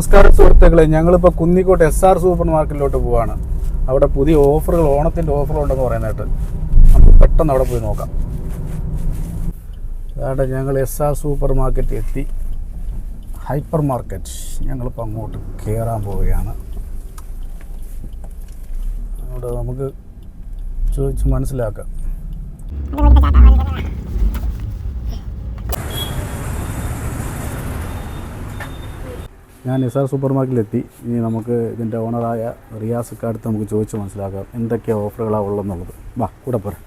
നമസ്കാരം സുഹൃത്തുക്കളെ ഞങ്ങളിപ്പോൾ കുന്നിക്കോട്ട് എസ് ആർ സൂപ്പർ മാർക്കറ്റിലോട്ട് പോവാണ്. അവിടെ പുതിയ ഓഫറുകൾ ഓണത്തിന്റെ ഓഫറുണ്ടെന്ന് പറയുന്നതായിട്ട് നമുക്ക് പെട്ടെന്ന് അവിടെ പോയി നോക്കാം. അതാണ്ട് ഞങ്ങൾ എസ് ആർ സൂപ്പർ മാർക്കറ്റ് എത്തി. ഹൈപ്പർ മാർക്കറ്റ് ഞങ്ങളിപ്പോൾ അങ്ങോട്ട് കയറാൻ പോവുകയാണ്. അവിടെ നമുക്ക് ചോദിച്ച് മനസ്സിലാക്കാം. ഞാൻ എസ് ആർ സൂപ്പർ മാർക്കറ്റിലെത്തി ഇനി നമുക്ക് ഇതിന്റെ ഓണറായ റിയാസൊക്കെ അടുത്ത് നമുക്ക് ചോദിച്ച് മനസ്സിലാക്കാം എന്തൊക്കെയാണ് ഓഫറുകളാണ് ഉള്ളതെന്നുള്ളത്. വാ കൂടെ പോരാ.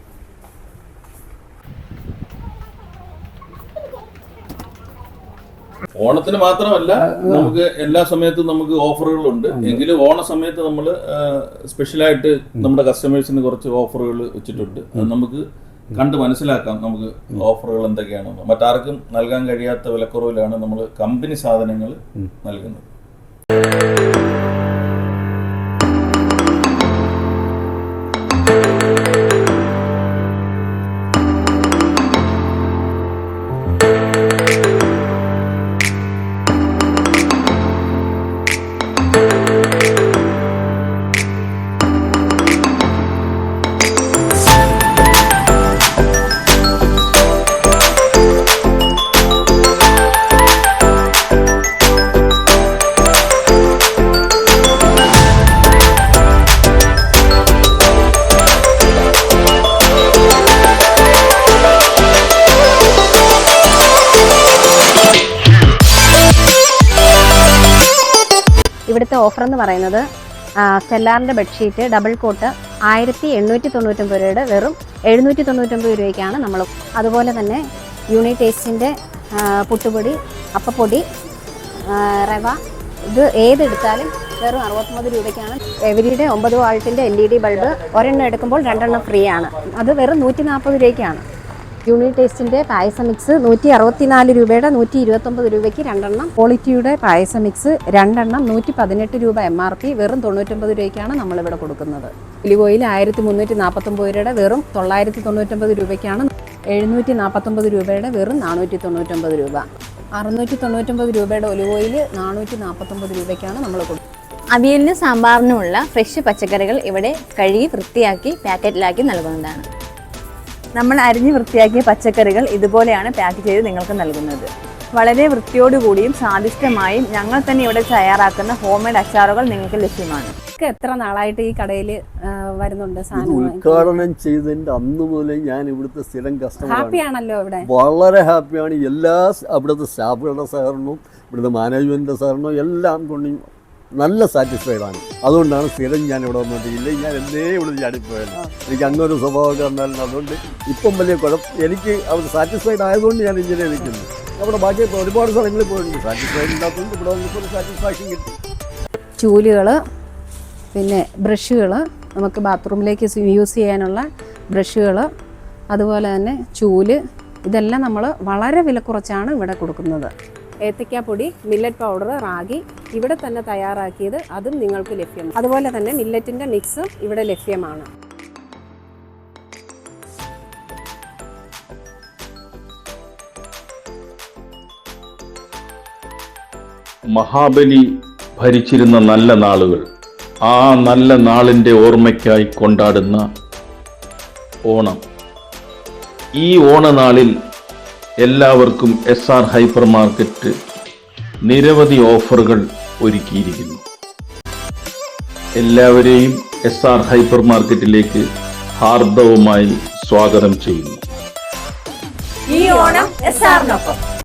ഓണത്തിന് മാത്രമല്ല നമുക്ക് എല്ലാ സമയത്തും നമുക്ക് ഓഫറുകളുണ്ട്. എങ്കിലും ഓണ സമയത്ത് നമ്മൾ സ്പെഷ്യലായിട്ട് നമ്മുടെ കസ്റ്റമേഴ്സിന് കുറച്ച് ഓഫറുകൾ വെച്ചിട്ടുണ്ട്. അത് നമുക്ക് കണ്ട് മനസ്സിലാക്കാം നമുക്ക് ഓഫറുകൾ എന്തൊക്കെയാണെന്ന്. മറ്റാർക്കും നൽകാൻ കഴിയാത്ത വിലക്കുറവിലാണ് നമ്മൾ കമ്പനി സാധനങ്ങൾ നൽകുന്നത്. ഇവിടുത്തെ ഓഫർ എന്ന് പറയുന്നത് സ്റ്റെല്ലാറിന്റെ ബെഡ്ഷീറ്റ് ഡബിൾ കോട്ട് ആയിരത്തി എണ്ണൂറ്റി തൊണ്ണൂറ്റൊമ്പത് രൂപയുടെ വെറും എഴുന്നൂറ്റി തൊണ്ണൂറ്റൊമ്പത് രൂപയ്ക്കാണ് നമ്മൾ അതുപോലെ തന്നെ യൂണി ടേസ്റ്റിന്റെ പുട്ടുപൊടി അപ്പപ്പൊടി റവ ഇത് ഏതെടുത്താലും വെറും അറുപത്തൊമ്പത് രൂപയ്ക്കാണ്. എവരിയുടെ ഒമ്പത് വാൾട്ടിന്റെ എൽ ഇ ഡി ബൾബ് ഒരെണ്ണം എടുക്കുമ്പോൾ രണ്ടെണ്ണം ഫ്രീ ആണ്. അത് വെറും നൂറ്റി നാൽപ്പത് രൂപയ്ക്കാണ്. യൂണി ടേസ്റ്റിന്റെ പായസ മിക്സ് നൂറ്റി അറുപത്തിനാല് രൂപയുടെ നൂറ്റി ഇരുപത്തൊമ്പത് രൂപയ്ക്ക് രണ്ടെണ്ണം. ക്വാളിറ്റിയുടെ പായസ മിക്സ് രണ്ടെണ്ണം നൂറ്റി പതിനെട്ട് രൂപ എം ആർ പി വെറും തൊണ്ണൂറ്റൊമ്പത് രൂപയ്ക്കാണ് നമ്മളിവിടെ കൊടുക്കുന്നത്. ഒലിവ് ആയിരത്തി മുന്നൂറ്റി നാൽപ്പത്തൊമ്പത് രൂപയുടെ വെറും തൊള്ളായിരത്തി തൊണ്ണൂറ്റൊമ്പത് രൂപയ്ക്കാണ് എഴുന്നൂറ്റി നാൽപ്പത്തൊമ്പത് രൂപയുടെ വെറും നാനൂറ്റി തൊണ്ണൂറ്റൊമ്പത് രൂപ. അറുന്നൂറ്റി തൊണ്ണൂറ്റൊമ്പത് രൂപയുടെ ഒലിവ് ഓയിൽ നാനൂറ്റി നാൽപ്പത്തൊമ്പത് രൂപയ്ക്കാണ് നമ്മൾ കൊടുക്കുന്നത് അവിയലിനും സാമ്പാറിനുമുള്ള ഫ്രഷ് പച്ചക്കറികൾ ഇവിടെ കഴുകി വൃത്തിയാക്കി പാക്കറ്റിലാക്കി നൽകുന്നതാണ്. നമ്മൾ അരിഞ്ഞ് വൃത്തിയാക്കിയ പച്ചക്കറികൾ ഇതുപോലെയാണ് പാക്ക് ചെയ്ത് നിങ്ങൾക്ക് നൽകുന്നത്. വളരെ വൃത്തിയോടുകൂടിയും സ്വാദിഷ്ടമായും ഞങ്ങൾ തന്നെ ഇവിടെ തയ്യാറാക്കുന്ന ഹോം മെയ്ഡ് അച്ചാറുകൾ നിങ്ങൾക്ക് ലഭ്യമാണ്. എത്ര നാളായിട്ട് ഈ കടയിൽ വരുന്നുണ്ട് ഉദ്ഘാടനം ചെയ്തതിന്റെ അന്ന് മുതലേ ഞാൻ ഇവിടുത്തെ സ്ഥിരം കസ്റ്റമർ ഹാപ്പിയാണല്ലോ ഇവിടെ. വളരെ ഹാപ്പിയാണ് എല്ലാ അവിടുത്തെ സ്റ്റാഫുകളുടെ സഹകരണവും ഇവിടുത്തെ മാനേജ്മെന്റിന്റെ സഹകരണവും എല്ലാം കൊണ്ടും നല്ല സാറ്റിസ്ഫൈഡ് ആണ്. അതുകൊണ്ടാണ് സ്ഥിരം ഞാൻ ഇവിടെ വന്നിട്ട് ഇല്ലെങ്കിൽ ഞാൻ എന്നേ ഇവിടെ ചാടിപ്പോയത്. എനിക്ക് അങ്ങനൊരു സ്വഭാവമൊക്കെ വന്നാലും അതുകൊണ്ട് ഇപ്പം വലിയ കുഴപ്പം. എനിക്ക് അവർ സാറ്റിസ്ഫൈഡ് ആയതുകൊണ്ട് ഞാൻ ഇങ്ങനെ നിൽക്കുന്നു നമ്മുടെ ബാക്കി ഒരുപാട് സ്ഥലങ്ങളിൽ പോയിട്ടുണ്ട്. സാറ്റിസ്ഫൈഡ് ഉണ്ടാക്കുന്നുണ്ട് ഇവിടെ വന്നപ്പോൾ ഒരു സാറ്റിസ്ഫാക്ഷൻ കിട്ടി. ചൂലുകൾ പിന്നെ ബ്രഷുകൾ നമുക്ക് ബാത്റൂമിലേക്ക് യൂസ് ചെയ്യാനുള്ള ബ്രഷുകൾ അതുപോലെ തന്നെ ചൂൽ ഇതെല്ലാം നമ്മൾ വളരെ വില കുറച്ചാണ് ഇവിടെ കൊടുക്കുന്നത്. ഏത്തയ്ക്കാപ്പൊടി മില്ലറ്റ് പൗഡർ റാഗി ഇവിടെ തന്നെ തയ്യാറാക്കിയത് അതും നിങ്ങൾക്ക് ലഭ്യമാണ്. അതുപോലെ തന്നെ മില്ലറ്റിന്റെ മിക്സും ഇവിടെ ലഭ്യമാണ്. മഹാബലി ഭരിച്ചിരുന്ന നല്ല നാളുകൾ ആ നല്ല നാളിന്റെ ഓർമ്മയ്ക്കായി കൊണ്ടാടുന്ന ഓണം. ഈ ഓണനാളിൽ എല്ലാവർക്കും എസ് ആർ ഹൈപ്പർ മാർക്കറ്റ് നിരവധി ഓഫറുകൾ ഒരുക്കിയിരിക്കുന്നു. എല്ലാവരെയും എസ് ആർ ഹൈപ്പർ മാർക്കറ്റിലേക്ക് ഹാർദവുമായി സ്വാഗതം ചെയ്യുന്നു. ഈ ഓണം എസ് ആറിനൊപ്പം